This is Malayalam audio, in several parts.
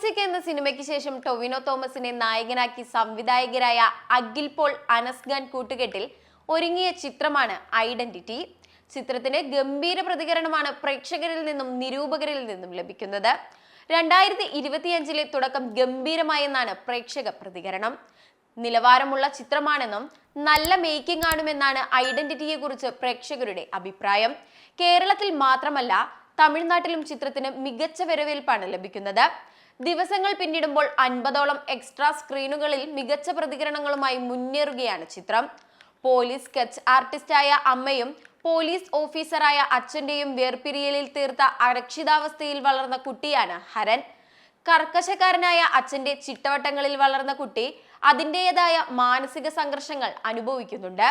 ഫോറൻസിക് എന്ന സിനിമയ്ക്ക് ശേഷം ടൊവിനോ തോമസിനെ നായകനാക്കി സംവിധായകരായ അഖിൽ പോൾ അനസ്ഖാൻ കൂട്ടുകെട്ടിൽ ഒരുങ്ങിയ ചിത്രമാണ് ഐഡന്റിറ്റി. ചിത്രത്തിന് ഗംഭീര പ്രതികരണമാണ് പ്രേക്ഷകരിൽ നിന്നും നിരൂപകരിൽ നിന്നും ലഭിക്കുന്നത്. രണ്ടായിരത്തി ഇരുപത്തിയഞ്ചിലെ തുടക്കം ഗംഭീരമായെന്നാണ് പ്രേക്ഷക പ്രതികരണം. നിലവാരമുള്ള ചിത്രമാണെന്നും നല്ല മേക്കിംഗ് ആണുമെന്നാണ് ഐഡന്റിറ്റിയെ കുറിച്ച് പ്രേക്ഷകരുടെ അഭിപ്രായം. കേരളത്തിൽ മാത്രമല്ല തമിഴ്നാട്ടിലും ചിത്രത്തിന് മികച്ച വരവേൽപ്പാണ് ലഭിക്കുന്നത്. ദിവസങ്ങൾ പിന്നിടുമ്പോൾ അൻപതോളം എക്സ്ട്രാ സ്ക്രീനുകളിൽ മികച്ച പ്രതികരണങ്ങളുമായി മുന്നേറുകയാണ് ചിത്രം. പോലീസ് സ്കെച്ച് ആർട്ടിസ്റ്റായ അമ്മയും പോലീസ് ഓഫീസറായ അച്ഛന്റെയും വേർപിരിയലിൽ തീർത്ത അരക്ഷിതാവസ്ഥയിൽ വളർന്ന കുട്ടിയാണ് ഹരൻ. കർക്കശക്കാരനായ അച്ഛന്റെ ചിട്ടവട്ടങ്ങളിൽ വളർന്ന കുട്ടി അതിന്റെതായ മാനസിക സംഘർഷങ്ങൾ അനുഭവിക്കുന്നുണ്ട്.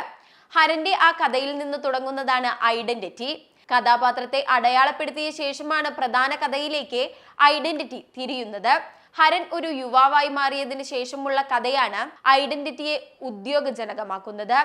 ഹരന്റെ ആ കഥയിൽ നിന്ന് തുടങ്ങുന്നതാണ് ഐഡന്റിറ്റി കഥാപാത്രത്തെ അടയാളപ്പെടുത്തിയ ശേഷമാണ് പ്രധാന കഥയിലേക്ക് ഐഡന്റിറ്റി തിരിയുന്നത്. ഹരൻ ഒരു യുവാവായി മാറിയതിനു ശേഷമുള്ള കഥയാണ് ഐഡന്റിറ്റിയെ ഉദ്യോഗജനകമാക്കുന്നത്.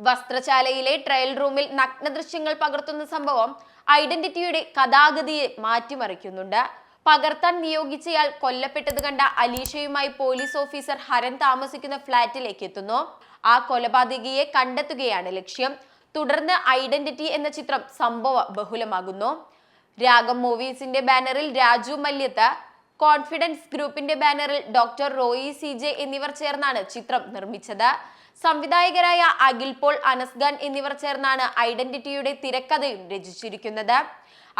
വസ്ത്രശാലയിലെ ട്രയൽ റൂമിൽ നഗ്നദൃശ്യങ്ങൾ പകർത്തുന്ന സംഭവം ഐഡന്റിറ്റിയുടെ കഥാഗതിയെ മാറ്റിമറിക്കുന്നുണ്ട്. പകർത്താൻ നിയോഗിച്ചയാൾ കൊല്ലപ്പെട്ടത് കണ്ട അലീഷയുമായി പോലീസ് ഓഫീസർ ഹരൻ താമസിക്കുന്ന ഫ്ളാറ്റിലേക്ക് എത്തുന്നു. ആ കൊലപാതകിയെ കണ്ടെത്തുകയാണ് ലക്ഷ്യം. തുടർന്ന് ഐഡന്റിറ്റി എന്ന ചിത്രം സംഭവ ബഹുലമാകുന്നു. രാഗം മൂവീസിന്റെ ബാനറിൽ രാജു മല്യത്ത് കോൺഫിഡൻസ് ഗ്രൂപ്പിന്റെ ബാനറിൽ ഡോക്ടർ റോയി സി ജെ എന്നിവർ ചേർന്നാണ് ചിത്രം നിർമ്മിച്ചത്. സംവിധായകരായ അഖിൽ പോൾ അനസ്ഖാൻ എന്നിവർ ചേർന്നാണ് ഐഡന്റിറ്റിയുടെ തിരക്കഥയും രചിച്ചിരിക്കുന്നത്.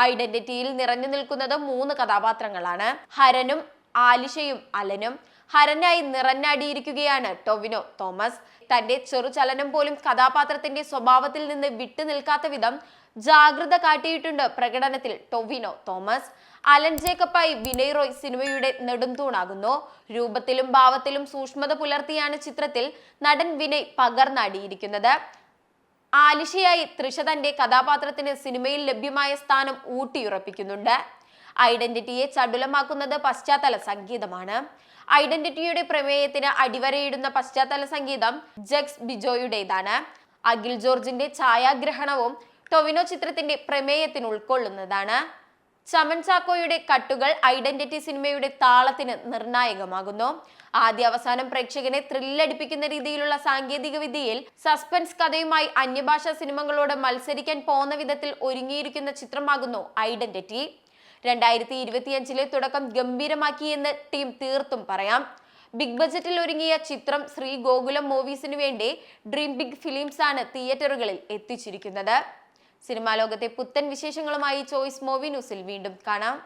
ഐഡന്റിറ്റിയിൽ നിറഞ്ഞു നിൽക്കുന്നത് മൂന്ന് കഥാപാത്രങ്ങളാണ്. ഹരനും ആലിഷയും അലനും. ഹരനായി നിറഞ്ഞാടിയിരിക്കുകയാണ് ടൊവിനോ. തോമസ് തന്റെ ചെറുചലനം പോലും കഥാപാത്രത്തിന്റെ സ്വഭാവത്തിൽ നിന്ന് വിട്ടു നിൽക്കാത്ത വിധം ജാഗ്രത കാട്ടിയിട്ടുണ്ട് പ്രകടനത്തിൽ ടൊവിനോ. തോമസ് അലൻ ജേക്കബായി വിനയ് റോയ് സിനിമയുടെ നെടുംതൂണാകുന്നു. രൂപത്തിലും ഭാവത്തിലും സൂക്ഷ്മത പുലർത്തിയാണ് ചിത്രത്തിൽ നടൻ വിനയ് പകർന്നാടിയിരിക്കുന്നത്. ആലിഷയായി തൃഷ തന്റെ കഥാപാത്രത്തിന് സിനിമയിൽ ലഭ്യമായ സ്ഥാനം ഊട്ടിയുറപ്പിക്കുന്നുണ്ട്. ഐഡന്റിറ്റിയെ ചടുലമാക്കുന്നത് പശ്ചാത്തല സംഗീതമാണ്. ഐഡന്റിറ്റിയുടെ പ്രമേയത്തിന് അടിവരയിടുന്ന പശ്ചാത്തല സംഗീതം ജക്സ് ബിജോയുടേതാണ്. അഖിൽ ജോർജിന്റെ ഛായാഗ്രഹണവും ടൊവിനോ ചിത്രത്തിന്റെ പ്രമേയത്തിന് ഉൾക്കൊള്ളുന്നതാണ്. ചമൻ ചാക്കോയുടെ കട്ടുകൾ ഐഡന്റിറ്റി സിനിമയുടെ താളത്തിന് നിർണായകമാകുന്നു. ആദ്യ അവസാനം പ്രേക്ഷകനെ ത്രില്ലടിപ്പിക്കുന്ന രീതിയിലുള്ള സാങ്കേതിക വിദ്യയിൽ സസ്പെൻസ് കഥയുമായി അന്യഭാഷാ സിനിമകളോട് മത്സരിക്കാൻ പോകുന്ന വിധത്തിൽ ഒരുങ്ങിയിരിക്കുന്ന ചിത്രമാകുന്നു ഐഡന്റിറ്റി. രണ്ടായിരത്തി ഇരുപത്തിയഞ്ചിലെ തുടക്കം ഗംഭീരമാക്കിയെന്ന് ടീം തീർത്തും പറയാം. ബിഗ് ബജറ്റിൽ ഒരുങ്ങിയ ചിത്രം ശ്രീ ഗോകുലം മൂവീസിനു വേണ്ടി ഡ്രീം ബിഗ് ഫിലിംസ് ആണ് തിയേറ്ററുകളിൽ എത്തിച്ചിരിക്കുന്നത്. സിനിമാ ലോകത്തെ പുത്തൻ വിശേഷങ്ങളുമായി ചോയ്സ് മൂവി ന്യൂസിൽ വീണ്ടും കാണാം.